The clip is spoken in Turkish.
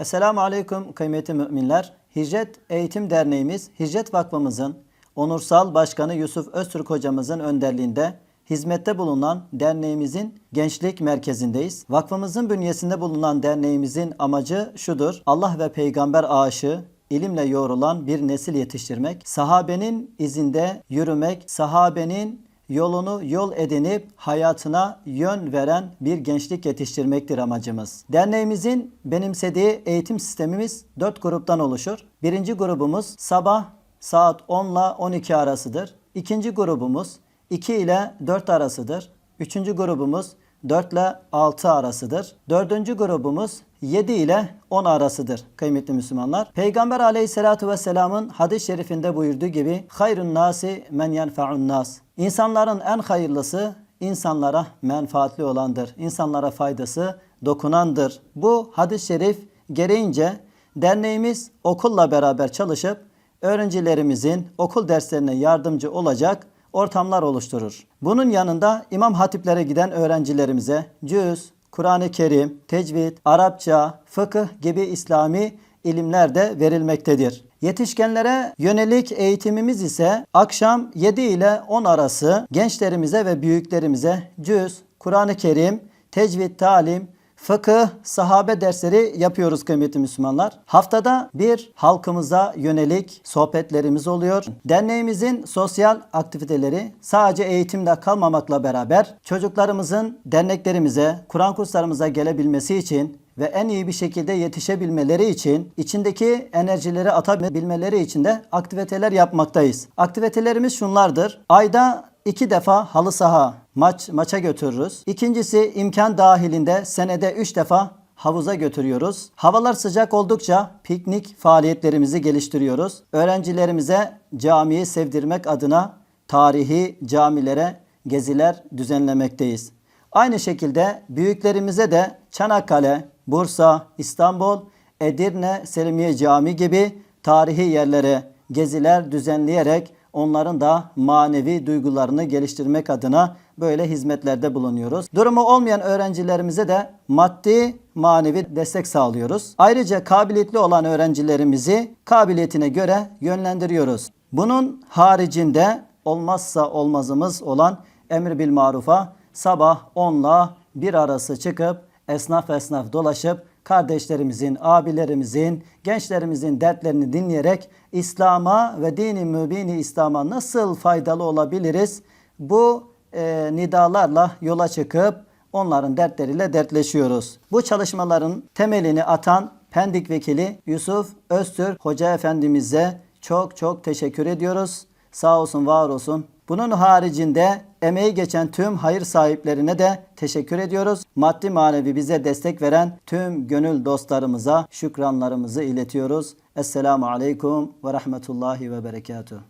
Esselamu Aleyküm kıymetli müminler. Hicret Eğitim Derneğimiz, Hicret Vakfımızın onursal başkanı Yusuf Öztürk hocamızın önderliğinde hizmette bulunan derneğimizin gençlik merkezindeyiz. Vakfımızın bünyesinde bulunan derneğimizin amacı şudur. Allah ve peygamber aşığı, ilimle yoğrulan bir nesil yetiştirmek, sahabenin izinde yürümek, sahabenin yolunu yol edinip hayatına yön veren bir gençlik yetiştirmektir amacımız. Derneğimizin benimsediği eğitim sistemimiz 4 gruptan oluşur. Birinci grubumuz sabah saat 10 ile 12 arasıdır. İkinci grubumuz 2 ile 4 arasıdır. Üçüncü grubumuz 4 ile 6 arasıdır. Dördüncü grubumuz 7 ile 10 arasıdır kıymetli Müslümanlar. Peygamber aleyhissalatu vesselamın hadis-i şerifinde buyurduğu gibi hayrun nasi men yenfa'un nas. İnsanların en hayırlısı insanlara menfaatli olandır. İnsanlara faydası dokunandır. Bu hadis-i şerif gereğince derneğimiz okulla beraber çalışıp öğrencilerimizin okul derslerine yardımcı olacak ortamlar oluşturur. Bunun yanında imam hatiplere giden öğrencilerimize cüz, Kur'an-ı Kerim, tecvid, Arapça, fıkıh gibi İslami ilimler de verilmektedir. Yetişkenlere yönelik eğitimimiz ise akşam 7 ile 10 arası gençlerimize ve büyüklerimize cüz, Kur'an-ı Kerim, tecvid talim, fıkıh, sahabe dersleri yapıyoruz kıymetli Müslümanlar. Haftada bir halkımıza yönelik sohbetlerimiz oluyor. Derneğimizin sosyal aktiviteleri sadece eğitimde kalmamakla beraber çocuklarımızın derneklerimize, Kur'an kurslarımıza gelebilmesi için ve en iyi bir şekilde yetişebilmeleri için, içindeki enerjileri atabilmeleri için de aktiviteler yapmaktayız. Aktivitelerimiz şunlardır. Ayda iki defa halı saha maç maça götürürüz. İkincisi imkan dahilinde senede üç defa havuza götürüyoruz. Havalar sıcak oldukça piknik faaliyetlerimizi geliştiriyoruz. Öğrencilerimize camiyi sevdirmek adına tarihi camilere geziler düzenlemekteyiz. Aynı şekilde büyüklerimize de Çanakkale, Bursa, İstanbul, Edirne, Selimiye Cami gibi tarihi yerlere geziler düzenleyerek onların da manevi duygularını geliştirmek adına böyle hizmetlerde bulunuyoruz. Durumu olmayan öğrencilerimize de maddi manevi destek sağlıyoruz. Ayrıca kabiliyetli olan öğrencilerimizi kabiliyetine göre yönlendiriyoruz. Bunun haricinde olmazsa olmazımız olan emir bil marufa sabah 10 ile 1 arası çıkıp esnaf esnaf dolaşıp kardeşlerimizin, abilerimizin, gençlerimizin dertlerini dinleyerek İslam'a ve dini mübini İslam'a nasıl faydalı olabiliriz? Bu e, nidalarla yola çıkıp onların dertleriyle dertleşiyoruz. Bu çalışmaların temelini atan Pendik Vekili Yusuf Öztürk Hoca Efendimiz'e çok çok teşekkür ediyoruz. Sağ olsun, var olsun. Bunun haricinde emeği geçen tüm hayır sahiplerine de teşekkür ediyoruz. Maddi manevi bize destek veren tüm gönül dostlarımıza şükranlarımızı iletiyoruz. Esselamu Aleyküm ve Rahmetullahi ve Berekatuhu.